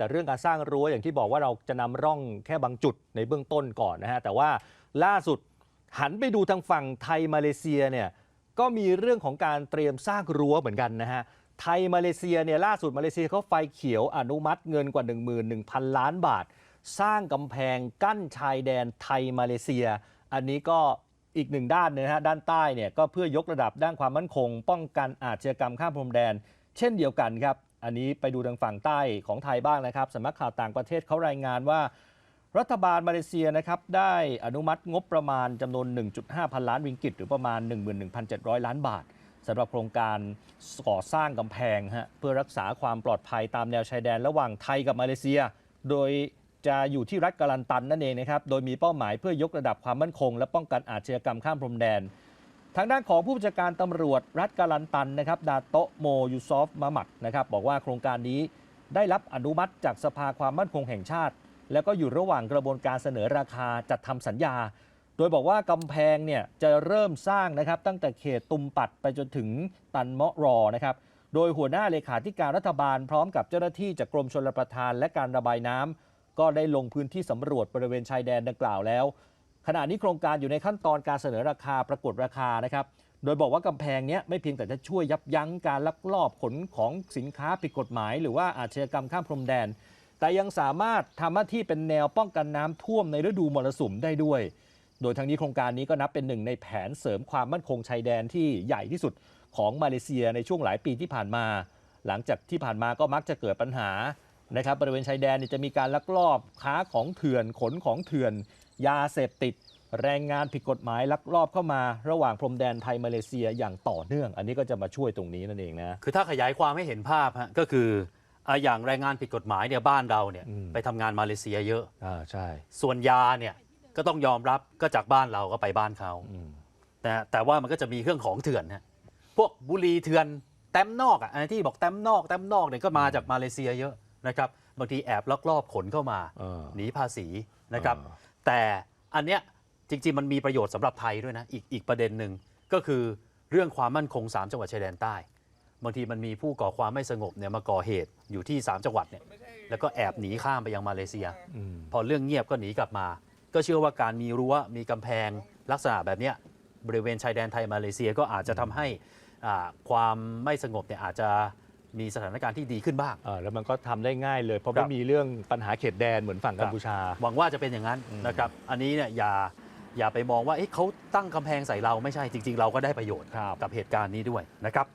แต่เรื่องการสร้างรั้วอย่างที่บอกว่าเราจะนำร่องแค่บางจุดในเบื้องต้นก่อนนะฮะแต่ว่าล่าสุดหันไปดูทางฝั่งไทยมาเลเซียเนี่ยก็มีเรื่องของการเตรียมสร้างรั้วเหมือนกันนะฮะไทยมาเลเซียเนี่ยล่าสุดมาเลเซียเขาไฟเขียวอนุมัติเงินกว่า 11,000 ล้านบาท สร้างกำแพงกั้นชายแดนไทยมาเลเซีย อันนี้ก็อีกหนึ่งด้านนะฮะด้านใต้เนี่ยก็เพื่อยกระดับด้านความมั่นคง ป้องกันอาชญากรรมข้ามพรมแดน เช่นเดียวกันครับ อันนี้ไปดูทางฝั่งใต้ของไทยบ้างนะครับสำนักข่าวต่างประเทศเขารายงานว่า รัฐบาลมาเลเซียนะครับได้อนุมัติงบประมาณจำนวน 1.5 พันล้านวิงกิต หรือประมาณ 11,700 ล้านบาทสำหรับโครงการก่อสร้างกำแพงฮะเพื่อรักษาความปลอดภัยตามแนวชายแดนระหว่างไทยกับมาเลเซีย โดยจะอยู่ที่รัฐกาลันตันนั่นเองนะครับ โดยมีเป้าหมายเพื่อยกระดับความมั่นคง และป้องกันอาชญากรรมข้ามพรมแดน ทางด้านของผู้บัญชาการตำรวจรัฐกาลันตันนะครับดาโตโมยูซอฟมามัดนะครับบอกว่าโครงการนี้ได้รับอนุมัติจากสภาความมั่นคงแห่งชาติ แล้วก็อยู่ระหว่างกระบวนการเสนอราคาจัดทำสัญญา โดยบอกว่ากำแพงเนี่ยจะเริ่มสร้างนะครับตั้งแต่เขตตุมปัดไปจนถึงตันเมาะรอนะครับโดยหัวหน้าเลขาธิการรัฐบาลพร้อมกับเจ้าหน้าที่จากกรมชลประทานและการระบายน้ำก็ได้ลงพื้นที่สำรวจบริเวณชายแดนดังกล่าวแล้ว ขณะนี้โครงการอยู่ในขั้นตอนการเสนอราคาปรากฏราคานะครับ โดยบอกว่ากำแพงนี้ไม่เพียงแต่จะช่วยยับยั้งการลักลอบขนของสินค้าผิดกฎหมาย หรือว่าอาชญากรรมข้ามพรมแดน แต่ยังสามารถทำหน้าที่เป็นแนวป้องกันน้ำท่วมในฤดูมรสุมได้ด้วย โดยทั้งนี้โครงการนี้ก็นับเป็นหนึ่งในแผนเสริมความมั่นคงชายแดนที่ใหญ่ที่สุดของมาเลเซียในช่วงหลายปีที่ผ่านมา หลังจากที่ผ่านมาก็มักจะเกิดปัญหานะครับบริเวณชายแดนจะมีการลักลอบค้าของเถื่อนขนของเถื่อน ยาเสพติด แรงงานผิดกฎหมายลักลอบเข้ามาระหว่างพรมแดนไทยมาเลเซียอย่างต่อเนื่อง อันนี้ก็จะมาช่วยตรงนี้นั่นเองนะ คือถ้าขยายความให้เห็นภาพฮะก็คืออะอย่างแรงงานผิดกฎหมายเนี่ยบ้านเราเนี่ยอืม ไปทำงานมาเลเซียเยอะ อ่าใช่ ส่วนยาเนี่ยก็ต้องยอมรับก็จากบ้านเราก็ไปบ้านเขาอืม นะฮะแต่ว่ามันก็จะมีเครื่องของเถื่อนฮะพวกบุหรี่เถื่อนแต้มนอกอะอันที่บอกแต้มนอกแต้มนอกเนี่ยก็มาจากมาเลเซียเยอะนะครับบางทีแอบลักลอบขนเข้ามาเออหนีภาษีนะครับ เออ แต่อันเนี้ยจริง ๆ มันมีประโยชน์สำหรับไทยด้วยนะ อีกอีกประเด็นหนึ่งก็คือเรื่องความมั่นคง 3 จังหวัดชายแดนใต้บางทีมันมีผู้ก่อความไม่สงบเนี่ยมาก่อเหตุอยู่ที่ 3 จังหวัดเนี่ยแล้วก็แอบหนีข้ามไปยังมาเลเซียอืมพอเรื่องเงียบก็หนีกลับมา ก็เชื่อว่าการมีรั้วมีกำแพงลักษณะแบบเนี้ยบริเวณชายแดนไทยมาเลเซียก็อาจจะทำให้อ่าความไม่สงบเนี่ยอาจจะ มีสถานการณ์ที่ดีขึ้นบ้าง เออแล้วมันก็ทำได้ง่ายเลย เพราะครัไม่บ มีเรื่องปัญหาเขตแดนเหมือนฝั่งกัมพูชา หวังว่าจะเป็นอย่างนั้นอืม นะครับ อันนี้เนี่ยอย่าอย่าไปมองว่าเอ๊ะเขาตั้งกำแพงใส่เราไม่ใช่จริง ๆ เราก็ได้ประโยชน์ครับกับเหตุการณ์นี้ด้วยนะครับ